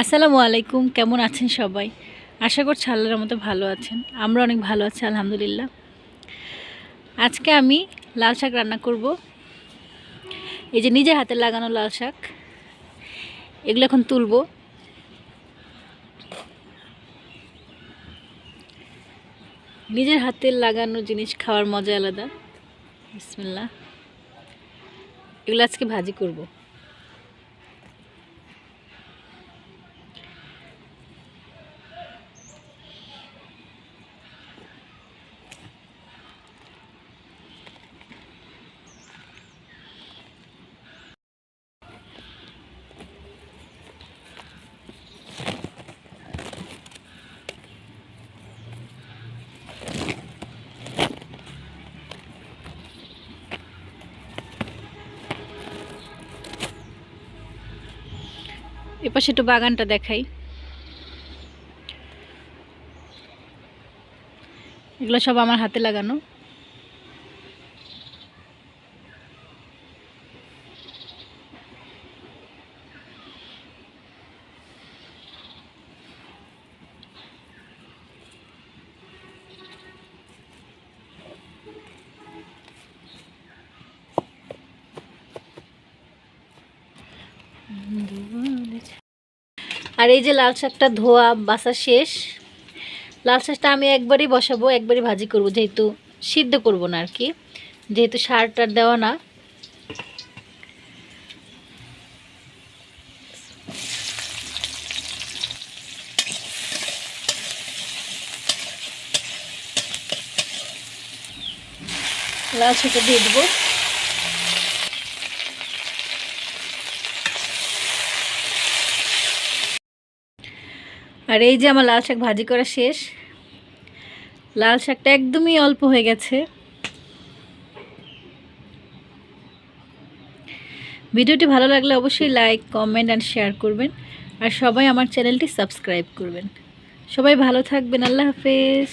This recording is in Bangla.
আসসালামু আলাইকুম, কেমন আছেন সবাই? আশা করছি আল্লাহর মতো ভালো আছেন। আমরা অনেক ভালো আছি, আলহামদুলিল্লাহ। আজকে আমি লাল শাক রান্না করব। এই যে নিজের হাতে লাগানো লাল শাক, এগুলো এখন তুলবো। নিজের হাতে লাগানো জিনিস খাওয়ার মজা আলাদা। বিসমিল্লাহ। এগুলো আজকে ভাজি করব। এপাশে একটু বাগানটা দেখাই। এগুলো সব আমার হাতে লাগানো। আর এই যে লাল শাকটা ধোয়া, বাসা শেষ। লাল শাকটা আমি একবারই বসাবো, একবারই ভাজি করব, যেহেতু সিদ্ধ করব না আর কি। যেহেতু সার টার দেওয়া না। লাল শাকটা দিয়ে দেবো। আর এই যে আমার লাল শাক ভাজি করা শেষ, লাল শাকটা একদমই অল্প হয়ে গেছে। ভিডিওটি ভালো লাগলে অবশ্যই লাইক কমেন্ট অ্যান্ড শেয়ার করবেন, আর সবাই আমার চ্যানেলটি সাবস্ক্রাইব করবেন। সবাই ভালো থাকবেন, আল্লাহ হাফেজ।